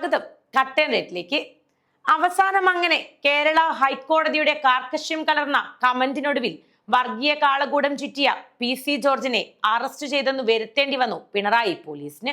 സ്വാഗതം. കട്ടൻ റേറ്റിലേക്ക് അവസാനം അങ്ങനെ കേരള ഹൈക്കോടതിയുടെ കാർക്കശ്യം കലർന്ന കമന്റിനൊടുവിൽ വർഗീയ കാളകൂടം ചുറ്റിയ പി സി ജോർജിനെ അറസ്റ്റ് ചെയ്തെന്ന് വരുത്തേണ്ടി വന്നു പിണറായി പോലീസിന്.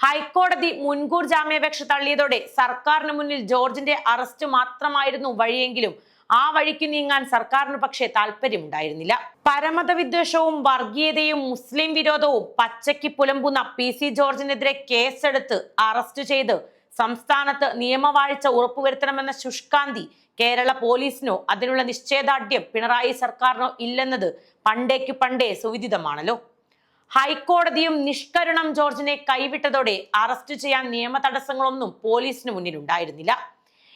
ഹൈക്കോടതി മുൻകൂർ ജാമ്യാപേക്ഷ തള്ളിയതോടെ സർക്കാരിന് മുന്നിൽ ജോർജിന്റെ അറസ്റ്റ് മാത്രമായിരുന്നു വഴിയെങ്കിലും ആ വഴിക്ക് നീങ്ങാൻ സർക്കാരിന് പക്ഷേ താല്പര്യമുണ്ടായിരുന്നില്ല പരമത വിദ്വേഷവും വർഗീയതയും മുസ്ലിം വിരോധവും പച്ചയ്ക്ക് പുലമ്പുന്ന പി സി ജോർജിനെതിരെ കേസെടുത്ത് അറസ്റ്റ് ചെയ്ത് സംസ്ഥാനത്ത് നിയമവാഴ്ച ഉറപ്പുവരുത്തണമെന്ന ശുഷ്കാന്തി കേരള പോലീസിനോ അതിനുള്ള നിശ്ചയദാർഢ്യം പിണറായി സർക്കാരിനോ ഇല്ലെന്നത് പണ്ടേക്ക് പണ്ടേ സുവിദിതമാണല്ലോ. ഹൈക്കോടതിയും നിഷ്കരുണം ജോർജിനെ കൈവിട്ടതോടെ അറസ്റ്റ് ചെയ്യാൻ നിയമ തടസ്സങ്ങളൊന്നും പോലീസിന് മുന്നിലുണ്ടായിരുന്നില്ല.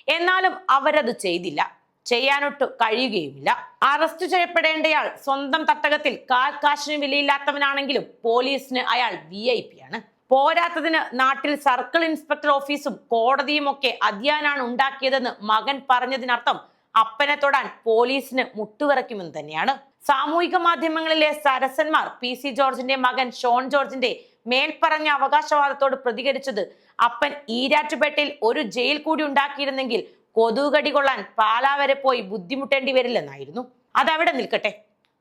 എന്നാലും അവരത് ചെയ്തില്ല. ചെയ്യാനൊട്ട് കഴിയുകയുമില്ല. അറസ്റ്റ് ചെയ്യപ്പെടേണ്ടയാൾ സ്വന്തം തട്ടകത്തിൽ കാൽ കാശിന് വിലയില്ലാത്തവനാണെങ്കിലും പോലീസിന് അയാൾ വി ആണ്. പോരാത്തതിന് നാട്ടിൽ സർക്കിൾ ഇൻസ്പെക്ടർ ഓഫീസും കോടതിയും ഒക്കെ അധ്യാനാണ് ഉണ്ടാക്കിയതെന്ന് മകൻ പറഞ്ഞതിനർത്ഥം അപ്പനെ തൊടാൻ പോലീസിന് മുട്ടുവിറയ്ക്കുമെന്ന് തന്നെയാണ്. സാമൂഹിക മാധ്യമങ്ങളിലെ സരസന്മാർ പി സി ജോർജിന്റെ മകൻ ഷോൺ ജോർജിന്റെ മേൽപ്പറഞ്ഞ അവകാശവാദത്തോട് പ്രതികരിച്ചത് അപ്പൻ ഈരാറ്റുപേട്ടയിൽ ഒരു ജയിൽ കൂടി ഉണ്ടാക്കിയിരുന്നെങ്കിൽ കൊതുകടി കൊള്ളാൻ പാലാ വരെ പോയി ബുദ്ധിമുട്ടേണ്ടി വരില്ലെന്നായിരുന്നു. അതവിടെ നിൽക്കട്ടെ.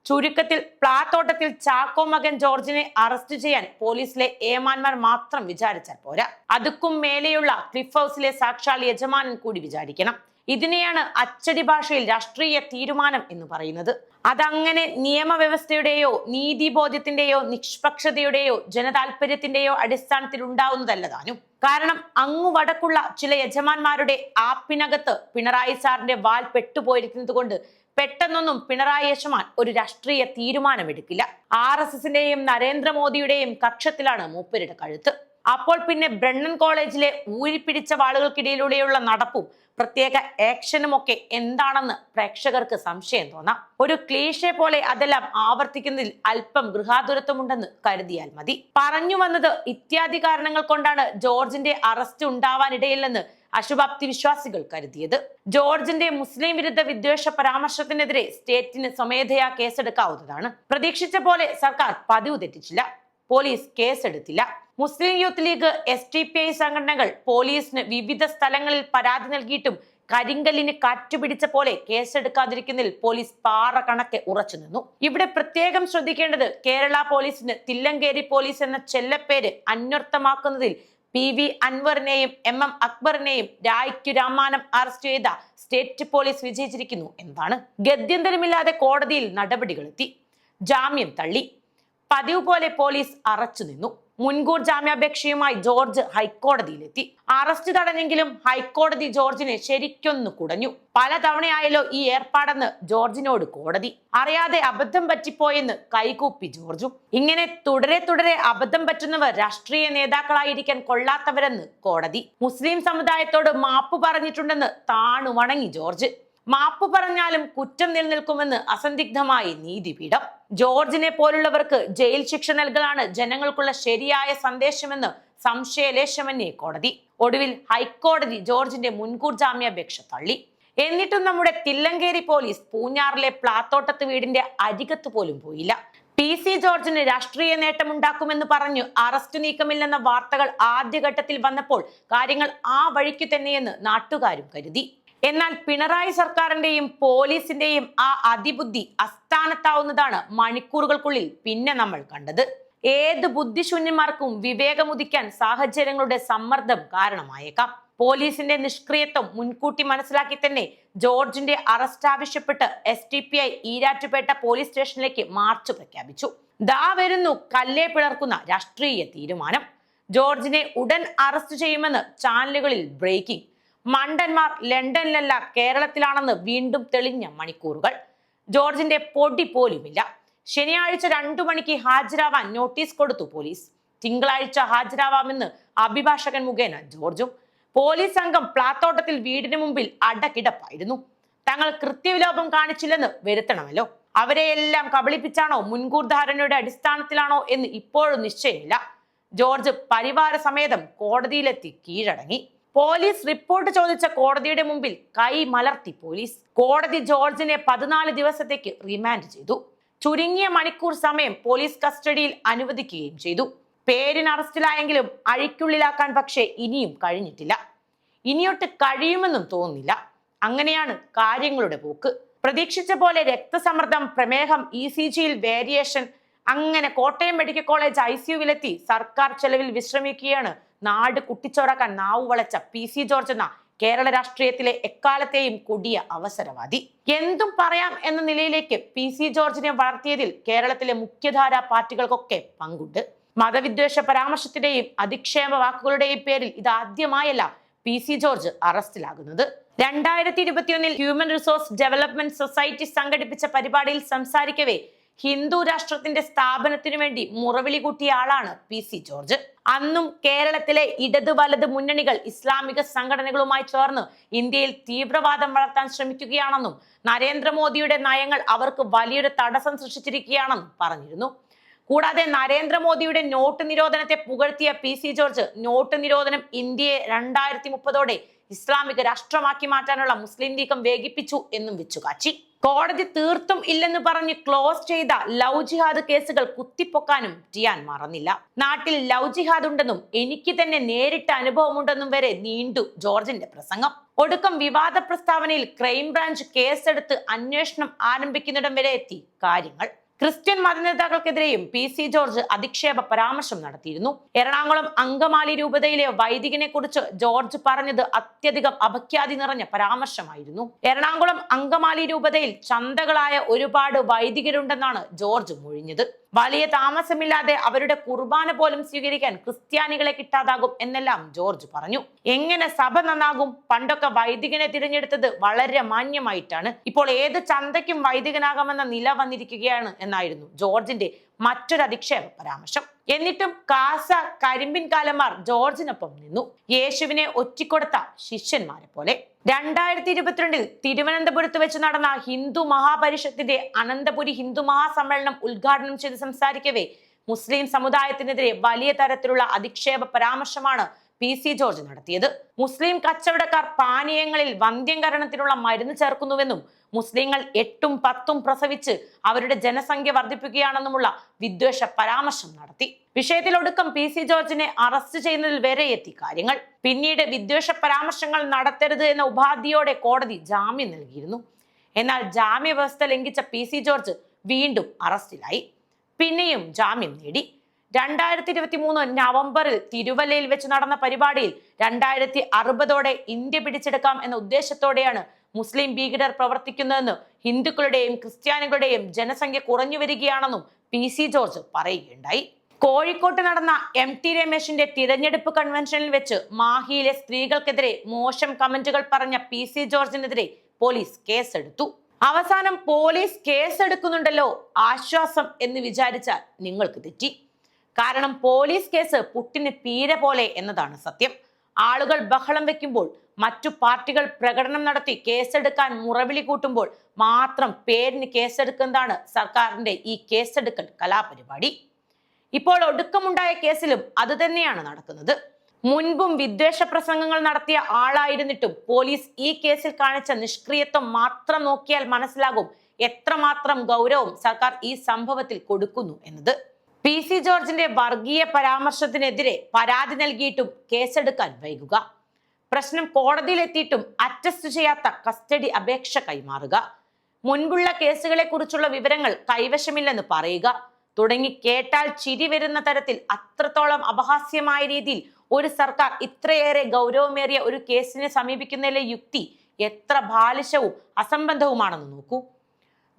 ചുരുക്കത്തിൽ പ്ലാത്തോട്ടത്തിൽ ചാക്കോ മകൻ ജോർജിനെ അറസ്റ്റ് ചെയ്യാൻ പോലീസിലെ ഏമാന്മാർ മാത്രം വിചാരിച്ചാൽ പോരാ. അതുക്കും മേലെയുള്ള ക്ലിഫ് ഹൗസിലെ സാക്ഷാൽ യജമാനൻ കൂടി വിചാരിക്കണം. ഇതിനെയാണ് അച്ചടി ഭാഷയിൽ രാഷ്ട്രീയ തീരുമാനം എന്ന് പറയുന്നത്. അതങ്ങനെ നിയമവ്യവസ്ഥയുടെയോ നീതിബോധ്യത്തിന്റെയോ നിഷ്പക്ഷതയുടെയോ ജനതാൽപര്യത്തിന്റെയോ അടിസ്ഥാനത്തിൽ ഉണ്ടാവുന്നതല്ല താനും. കാരണം അങ്ങു വടക്കുള്ള ചില യജമാന്മാരുടെ ആപ്പിനകത്ത് പിണറായി സാറിന്റെ വാൽ പെട്ടുപോയിരിക്കുന്നത് കൊണ്ട് പെട്ടെന്നൊന്നും പിണറായി യജമാൻ ഒരു രാഷ്ട്രീയ തീരുമാനമെടുക്കില്ല. ആർ എസ് എസിന്റെയും നരേന്ദ്രമോദിയുടെയും കക്ഷത്തിലാണ് മൂപ്പരുടെ കഴുത്ത്. അപ്പോൾ പിന്നെ ബ്രണ്ണൻ കോളേജിലെ ഊരിപ്പിടിച്ച വാളുകൾക്കിടയിലൂടെയുള്ള നടപ്പും പ്രത്യേക ആക്ഷനും ഒക്കെ എന്താണെന്ന് പ്രേക്ഷകർക്ക് സംശയം തോന്നാം. ഒരു ക്ലീഷെ പോലെ അതെല്ലാം ആവർത്തിക്കുന്നതിൽ അല്പം ഗൃഹാതുരത്വമുണ്ടെന്ന് കരുതിയാൽ മതി. പറഞ്ഞു വന്നത് ഇത്യാദി കാരണങ്ങൾ കൊണ്ടാണ് ജോർജിന്റെ അറസ്റ്റ് ഉണ്ടാവാനിടയില്ലെന്ന് അശുഭാപ്തി വിശ്വാസികൾ കരുതിയത്. ജോർജിന്റെ മുസ്ലിം വിരുദ്ധ വിദ്വേഷ പരാമർശത്തിനെതിരെ സ്റ്റേറ്റിന് സ്വമേധയാ കേസെടുക്കാവുന്നതാണ്. പ്രതീക്ഷിച്ച പോലെ സർക്കാർ പതിവ് തെറ്റിച്ചില്ല. Police കേസെടുത്തില്ല. Muslim Youth League S D P I സംഘടനകൾ പോലീസിന് വിവിധ സ്ഥലങ്ങളിൽ പരാതി നൽകിയിട്ടും കരിങ്കല്ലിന് കാറ്റുപിടിച്ച പോലെ കേസെടുക്കാതിരിക്കുന്നതിൽ പോലീസ് പാറ കണക്കെ ഉറച്ചു നിന്നു. ഇവിടെ പ്രത്യേകം ശ്രദ്ധിക്കേണ്ടത് കേരള പോലീസിന് തില്ലങ്കേരി പോലീസ് എന്ന ചെല്ലപ്പേര് അന്വർത്ഥമാക്കുന്നതിൽ പി വി അൻവറിനെയും എം എം അക്ബറിനെയും രായ്ക്കു രാമാനം അറസ്റ്റ് ചെയ്ത സ്റ്റേറ്റ് പോലീസ് വിജയിച്ചിരിക്കുന്നു എന്നതാണ്. ഗത്യന്തരമില്ലാതെ കോടതിയിൽ നടപടികളെത്തി. ജാമ്യം തള്ളി. പതിവ് പോലെ പോലീസ് അറച്ചു നിന്നു. മുൻകൂർ ജാമ്യാപേക്ഷയുമായി ജോർജ് ഹൈക്കോടതിയിലെത്തി. അറസ്റ്റ് തടഞ്ഞെങ്കിലും ഹൈക്കോടതി ജോർജിനെ ശരിക്കൊന്നു കുടഞ്ഞു. പലതവണയായല്ലോ ഈ ഏർപ്പാടെന്ന് ജോർജിനോട് കോടതി. അറിയാതെ അബദ്ധം പറ്റിപ്പോയെന്ന് കൈകൂപ്പി ജോർജും. ഇങ്ങനെ തുടരെ തുടരെ അബദ്ധം പറ്റുന്നവർ രാഷ്ട്രീയ നേതാക്കളായിരിക്കാൻ കൊള്ളാത്തവരെന്ന് കോടതി. മുസ്ലിം സമുദായത്തോട് മാപ്പ് പറഞ്ഞിട്ടുണ്ടെന്ന് താണു വണങ്ങി ജോർജ്. മാപ്പ് പറഞ്ഞാലും കുറ്റം നിലനിൽക്കുമെന്ന് അസന്ദിഗ്ധമായി നീതിപീഠം. ജോർജിനെ പോലുള്ളവർക്ക് ജയിൽ ശിക്ഷ നൽകലാണ് ജനങ്ങൾക്കുള്ള ശരിയായ സന്ദേശമെന്ന് സംശയലേശമന്യേ കോടതി. ഒടുവിൽ ഹൈക്കോടതി ജോർജിന്റെ മുൻകൂർ ജാമ്യാപേക്ഷ തള്ളി. എന്നിട്ടും നമ്മുടെ തില്ലങ്കേരി പോലീസ് പൂഞ്ഞാറിലെ പ്ലാത്തോട്ടത്ത് വീടിന്റെ അരികത്ത് പോലും പോയില്ല. പി സി ജോർജിന് രാഷ്ട്രീയ നേട്ടമുണ്ടാക്കുമെന്ന് പറഞ്ഞു അറസ്റ്റ് നീക്കമില്ലെന്ന വാർത്തകൾ ആദ്യഘട്ടത്തിൽ വന്നപ്പോൾ കാര്യങ്ങൾ ആ വഴിക്കു തന്നെയെന്ന് നാട്ടുകാരും കരുതി. എന്നാൽ പിണറായി സർക്കാരിന്റെയും പോലീസിന്റെയും ആ അതിബുദ്ധി അസ്ഥാനത്താവുന്നതാണ് മണിക്കൂറുകൾക്കുള്ളിൽ പിന്നെ നമ്മൾ കണ്ടത്. ഏത് ബുദ്ധിശൂന്യന്മാർക്കും വിവേകമുദിക്കാൻ സാഹചര്യങ്ങളുടെ സമ്മർദ്ദം കാരണമായേക്കാം. പോലീസിന്റെ നിഷ്ക്രിയത്വം മുൻകൂട്ടി മനസ്സിലാക്കി തന്നെ ജോർജിന്റെ അറസ്റ്റ് ആവശ്യപ്പെട്ട് S D P I Erattupetta police സ്റ്റേഷനിലേക്ക് മാർച്ച് പ്രഖ്യാപിച്ചു. ദാ വരുന്നു കല്ലേ പിളർക്കുന്ന രാഷ്ട്രീയ തീരുമാനം. ജോർജിനെ ഉടൻ അറസ്റ്റ് ചെയ്യുമെന്ന് ചാനലുകളിൽ ബ്രേക്കിംഗ്. മണ്ടന്മാർ ലണ്ടനിലല്ല കേരളത്തിലാണെന്ന് വീണ്ടും തെളിഞ്ഞ മണിക്കൂറുകൾ. ജോർജിന്റെ പൊടി പോലുമില്ല. ശനിയാഴ്ച രണ്ടു മണിക്ക് ഹാജരാവാൻ നോട്ടീസ് കൊടുത്തു പോലീസ്. തിങ്കളാഴ്ച ഹാജരാവാമെന്ന് അഭിഭാഷകൻ മുഖേന ജോർജും. പോലീസ് സംഘം പ്ലാത്തോട്ടത്തിൽ വീടിന് മുമ്പിൽ അടക്കിടപ്പായിരുന്നു തങ്ങൾ കൃത്യവിലോപം കാണിച്ചില്ലെന്ന് വരുത്തണമല്ലോ. അവരെയെല്ലാം കബളിപ്പിച്ചാണോ മുൻകൂർ ധാരണയുടെ അടിസ്ഥാനത്തിലാണോ എന്ന് ഇപ്പോഴും നിശ്ചയമില്ല. ജോർജ് പരിവാര സമേതം കോടതിയിലെത്തി കീഴടങ്ങി. പോലീസ് റിപ്പോർട്ട് ചോദിച്ച കോടതിയുടെ മുമ്പിൽ കൈ മലർത്തി പോലീസ്. കോടതി ജോർജിനെ പതിനാല് ദിവസത്തേക്ക് റിമാൻഡ് ചെയ്തു. ചുരുങ്ങിയ മണിക്കൂർ സമയം പോലീസ് കസ്റ്റഡിയിൽ അനുവദിക്കുകയും ചെയ്തു. പേരിന് അറസ്റ്റിലായെങ്കിലും അഴിക്കുള്ളിലാക്കാൻ പക്ഷേ ഇനിയും കഴിഞ്ഞിട്ടില്ല. ഇനിയൊട്ട് കഴിയുമെന്നും തോന്നുന്നില്ല. അങ്ങനെയാണ് കാര്യങ്ങളുടെ പോക്ക്. പ്രതീക്ഷിച്ച പോലെ രക്തസമ്മർദ്ദം പ്രമേഹം ഇ സി ജിയിൽ വേരിയേഷൻ അങ്ങനെ കോട്ടയം മെഡിക്കൽ കോളേജ് ഐ സിയുവിലെത്തി സർക്കാർ ചെലവിൽ വിശ്രമിക്കുകയാണ് നാട് കുട്ടിച്ചോറാക്കാൻ നാവ് വളച്ച പി സി ജോർജ് എന്ന കേരള രാഷ്ട്രീയത്തിലെ എക്കാലത്തെയും കൊടിയ അവസരവാദി. എന്തും പറയാം എന്ന നിലയിലേക്ക് പി സി ജോർജിനെ വളർത്തിയതിൽ കേരളത്തിലെ മുഖ്യധാരാ പാർട്ടികൾക്കൊക്കെ പങ്കുണ്ട്. മതവിദ്വേഷ പരാമർശത്തിന്റെയും അധിക്ഷേപ വാക്കുകളുടെയും പേരിൽ ഇതാദ്യമായല്ല പി സി ജോർജ് അറസ്റ്റിലാകുന്നത്. രണ്ടായിരത്തി ഇരുപത്തിയൊന്നിൽ ഹ്യൂമൻ റിസോഴ്സ് ഡെവലപ്മെന്റ് സൊസൈറ്റി സംഘടിപ്പിച്ച പരിപാടിയിൽ സംസാരിക്കവേ ഹിന്ദു രാഷ്ട്രത്തിന്റെ സ്ഥാപനത്തിനു വേണ്ടി മുറവിളി കൂട്ടിയ ആളാണ് പി സി ജോർജ്. അന്നും കേരളത്തിലെ ഇടത് വലത് മുന്നണികൾ ഇസ്ലാമിക സംഘടനകളുമായി ചേർന്ന് ഇന്ത്യയിൽ തീവ്രവാദം വളർത്താൻ ശ്രമിക്കുകയാണെന്നും നരേന്ദ്രമോദിയുടെ നയങ്ങൾ അവർക്ക് വലിയൊരു തടസ്സം സൃഷ്ടിച്ചിരിക്കുകയാണെന്നും പറഞ്ഞിരുന്നു. കൂടാതെ നരേന്ദ്രമോദിയുടെ നോട്ട് നിരോധനത്തെ പുകഴ്ത്തിയ പി സി ജോർജ് നോട്ട് നിരോധനം ഇന്ത്യയെ രണ്ടായിരത്തി മുപ്പതോടെ ഇസ്ലാമിക രാഷ്ട്രമാക്കി മാറ്റാനുള്ള മുസ്ലിം ലീഗം വേഗിപ്പിച്ചു എന്നും വെച്ചുകാച്ചി. കോടതി തീർത്തും ഇല്ലെന്ന് പറഞ്ഞ് ക്ലോസ് ചെയ്ത ലവ് ജിഹാദ് കേസുകൾ കുത്തിപ്പൊക്കാനും ടിയാൻ മറന്നില്ല. നാട്ടിൽ ലവ് ജിഹാദ് ഉണ്ടെന്നും എനിക്ക് തന്നെ നേരിട്ട അനുഭവമുണ്ടെന്നും വരെ നീണ്ടു ജോർജിന്റെ പ്രസംഗം. ഒടുക്കം വിവാദ പ്രസ്താവനയിൽ ക്രൈംബ്രാഞ്ച് കേസെടുത്ത് അന്വേഷണം ആരംഭിക്കുന്നിടം വരെ എത്തി കാര്യങ്ങൾ. ക്രിസ്ത്യൻ മതനേതാക്കൾക്കെതിരെയും പി സി ജോർജ് അധിക്ഷേപ പരാമർശം നടത്തിയിരുന്നു. എറണാകുളം അങ്കമാലി രൂപതയിലെ വൈദികനെ കുറിച്ച് ജോർജ് പറഞ്ഞത് അത്യധികം അപഖ്യാതി നിറഞ്ഞ പരാമർശമായിരുന്നു. എറണാകുളം അങ്കമാലി രൂപതയിൽ ചന്തകളായ ഒരുപാട് വൈദികരുണ്ടെന്നാണ് ജോർജ് മൊഴിഞ്ഞത്. വലിയ താമസമില്ലാതെ അവരുടെ കുർബാന പോലും സ്വീകരിക്കാൻ ക്രിസ്ത്യാനികളെ കിട്ടാതാകും എന്നെല്ലാം ജോർജ് പറഞ്ഞു. എങ്ങനെ സഭ നന്നാകും? പണ്ടൊക്കെ വൈദികനെ തിരഞ്ഞെടുത്തത് വളരെ മാന്യമായിട്ടാണ്. ഇപ്പോൾ ഏത് ചന്തയ്ക്കും വൈദികനാകാമെന്ന നില വന്നിരിക്കുകയാണ് എന്നായിരുന്നു ജോർജിന്റെ മറ്റൊരു അധിക്ഷേപ പരാമർശം. എന്നിട്ടും കാസ കരിമ്പിൻ കാലന്മാർ ജോർജിനൊപ്പം നിന്നു. യേശുവിനെ ഒറ്റിക്കൊടുത്ത ശിഷ്യന്മാരെ പോലെ. രണ്ടായിരത്തി ഇരുപത്തിരണ്ടിൽ തിരുവനന്തപുരത്ത് വെച്ച് നടന്ന ഹിന്ദു മഹാപരിഷത്തിന്റെ അനന്തപുരി ഹിന്ദു മഹാസമ്മേളനം ഉദ്ഘാടനം ചെയ്ത് സംസാരിക്കവേ മുസ്ലിം സമുദായത്തിനെതിരെ വലിയ തരത്തിലുള്ള അധിക്ഷേപ പരാമർശമാണ് പി സി ജോർജ് നടത്തിയത്. മുസ്ലിം കച്ചവടക്കാർ പാനീയങ്ങളിൽ വന്ധ്യംകരണത്തിനുള്ള മരുന്ന് ചേർക്കുന്നുവെന്നും മുസ്ലിങ്ങൾ എട്ടും പത്തും പ്രസവിച്ച് അവരുടെ ജനസംഖ്യ വർദ്ധിപ്പിക്കുകയാണെന്നുമുള്ള വിദ്വേഷ പരാമർശം നടത്തി. വിഷയത്തിൽ ഒടുക്കം പി സി ജോർജിനെ അറസ്റ്റ് ചെയ്യുന്നതിൽ വരെ എത്തി കാര്യങ്ങൾ. പിന്നീട് വിദ്വേഷ പരാമർശങ്ങൾ നടത്തരുത് എന്ന ഉപാധിയോടെ കോടതി ജാമ്യം നൽകിയിരുന്നു. എന്നാൽ ജാമ്യ വ്യവസ്ഥ ലംഘിച്ച പി സി ജോർജ് വീണ്ടും അറസ്റ്റിലായി. പിന്നെയും ജാമ്യം നേടി. രണ്ടായിരത്തി ഇരുപത്തി മൂന്ന് നവംബറിൽ തിരുവല്ലയിൽ വെച്ച് നടന്ന പരിപാടിയിൽ രണ്ടായിരത്തി അറുപതോടെ ഇന്ത്യ പിടിച്ചെടുക്കാം എന്ന ഉദ്ദേശത്തോടെയാണ് മുസ്ലിം ഭീകരർ പ്രവർത്തിക്കുന്നതെന്ന് ഹിന്ദുക്കളുടെയും ക്രിസ്ത്യാനികളുടെയും ജനസംഖ്യ കുറഞ്ഞു വരികയാണെന്നും പി സി ജോർജ് പറയുകയുണ്ടായി. കോഴിക്കോട്ട് നടന്ന എം ടി രമേശിന്റെ തിരഞ്ഞെടുപ്പ് കൺവെൻഷനിൽ വെച്ച് മാഹിയിലെ സ്ത്രീകൾക്കെതിരെ മോശം കമന്റുകൾ പറഞ്ഞ പി സി ജോർജിനെതിരെ പോലീസ് കേസെടുത്തു. അവസാനം പോലീസ് കേസെടുക്കുന്നുണ്ടല്ലോ ആശ്വാസം എന്ന് വിചാരിച്ചാൽ നിങ്ങൾക്ക് തെറ്റി. കാരണം പോലീസ് കേസ് പുട്ടിന് പീര പോലെ എന്നതാണ് സത്യം. ആളുകൾ ബഹളം വെക്കുമ്പോൾ മറ്റു പാർട്ടികൾ പ്രകടനം നടത്തി കേസെടുക്കാൻ മുറവിളി കൂട്ടുമ്പോൾ മാത്രം പേരിന് കേസെടുക്കുന്നതാണ് സർക്കാരിന്റെ ഈ കേസെടുക്കൽ കലാപരിപാടി. ഇപ്പോൾ ഒടുക്കമുണ്ടായ കേസിലും അതുതന്നെയാണ് നടക്കുന്നത്. മുൻപും വിദ്വേഷ പ്രസംഗങ്ങൾ നടത്തിയ ആളായിരുന്നിട്ടും പോലീസ് ഈ കേസിൽ കാണിച്ച നിഷ്ക്രിയത്വം മാത്രം നോക്കിയാൽ മനസ്സിലാകും എത്രമാത്രം ഗൗരവം സർക്കാർ ഈ സംഭവത്തിൽ കൊടുക്കുന്നു എന്നത്. പി സി ജോർജിന്റെ വർഗീയ പരാമർശത്തിനെതിരെ പരാതി നൽകിയിട്ടും കേസെടുക്കാൻ വൈകുക. പ്രശ്നം കോടതിയിലെത്തിയിട്ടും അറ്റസ്റ്റ് ചെയ്യാത്ത കസ്റ്റഡി അപേക്ഷ കൈമാറുക. മുൻപുള്ള കേസുകളെ കുറിച്ചുള്ള വിവരങ്ങൾ കൈവശമില്ലെന്ന് പറയുക. തുടങ്ങി കേട്ടാൽ ചിരി വരുന്ന തരത്തിൽ അത്രത്തോളം അപഹാസ്യമായ രീതിയിൽ ഒരു സർക്കാർ ഇത്രയേറെ ഗൗരവമേറിയ ഒരു കേസിനെ സമീപിക്കുന്നതിലെ യുക്തി എത്ര ബാലിശവും അസംബന്ധവുമാണെന്ന് നോക്കൂ.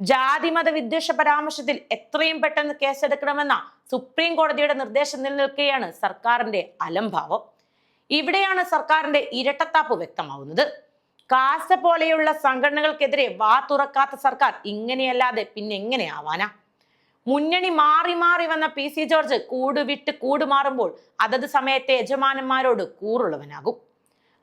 ജാതിമത വിദ്വേഷ പരാമർശത്തിൽ എത്രയും പെട്ടെന്ന് കേസെടുക്കണമെന്ന സുപ്രീം കോടതിയുടെ നിർദ്ദേശം നിലനിൽക്കുകയാണ് സർക്കാരിന്റെ അലംഭാവം. ഇവിടെയാണ് സർക്കാരിന്റെ ഇരട്ടത്താപ്പ് വ്യക്തമാവുന്നത്. കാസ പോലെയുള്ള സംഘടനകൾക്കെതിരെ വാ തുറക്കാത്ത സർക്കാർ ഇങ്ങനെയല്ലാതെ പിന്നെ എങ്ങനെ ആവാനാ മുന്നണി മാറി മാറി വന്ന പി സി ജോർജ് കൂടുവിട്ട് കൂടുമാറുമ്പോൾ കൂട് അതത് സമയത്തെ യജമാനന്മാരോട് കൂറുള്ളവനാകും.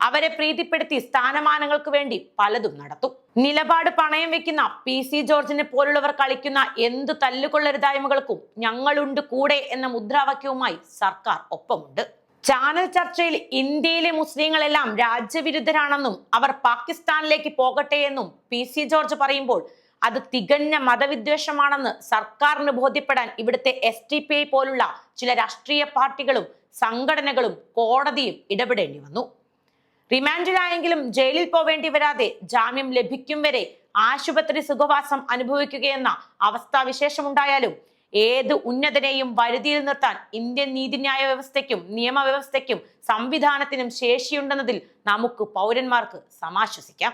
അവരെ പ്രീതിപ്പെടുത്തി സ്ഥാനമാനങ്ങൾക്ക് വേണ്ടി പലതും നടത്തും. നിലപാട് പണയം വെക്കുന്ന പി സി ജോർജിനെ പോലുള്ളവർ കളിക്കുന്ന എന്തു തല്ലുകൊള്ളരുതായ്മകൾക്കും ഞങ്ങളുണ്ട് കൂടെ എന്ന മുദ്രാവാക്യവുമായി സർക്കാർ ഒപ്പമുണ്ട്. ചാനൽ ചർച്ചയിൽ ഇന്ത്യയിലെ മുസ്ലിങ്ങളെല്ലാം രാജ്യവിരുദ്ധരാണെന്നും അവർ പാകിസ്ഥാനിലേക്ക് പോകട്ടെ എന്നും പി സി ജോർജ് പറയുമ്പോൾ അത് തികഞ്ഞ മതവിദ്വേഷമാണെന്ന് സർക്കാരിന് ബോധ്യപ്പെടാൻ ഇവിടുത്തെ എസ് ടി പി ഐ പോലുള്ള ചില രാഷ്ട്രീയ പാർട്ടികളും സംഘടനകളും കോടതിയും ഇടപെടേണ്ടി വന്നു. റിമാൻഡിലായെങ്കിലും ജയിലിൽ പോവേണ്ടി വരാതെ ജാമ്യം ലഭിക്കും വരെ ആശുപത്രി സുഖവാസം അനുഭവിക്കുകയെന്ന അവസ്ഥാവിശേഷമുണ്ടായാലും ഏത് ഉന്നതനെയും വരുതിയിൽ നിർത്താൻ ഇന്ത്യൻ നീതിന്യായ വ്യവസ്ഥയ്ക്കും നിയമവ്യവസ്ഥയ്ക്കും സംവിധാനത്തിനും ശേഷിയുണ്ടെന്നതിൽ നമുക്ക് പൗരന്മാർക്ക് സമാശ്വസിക്കാം.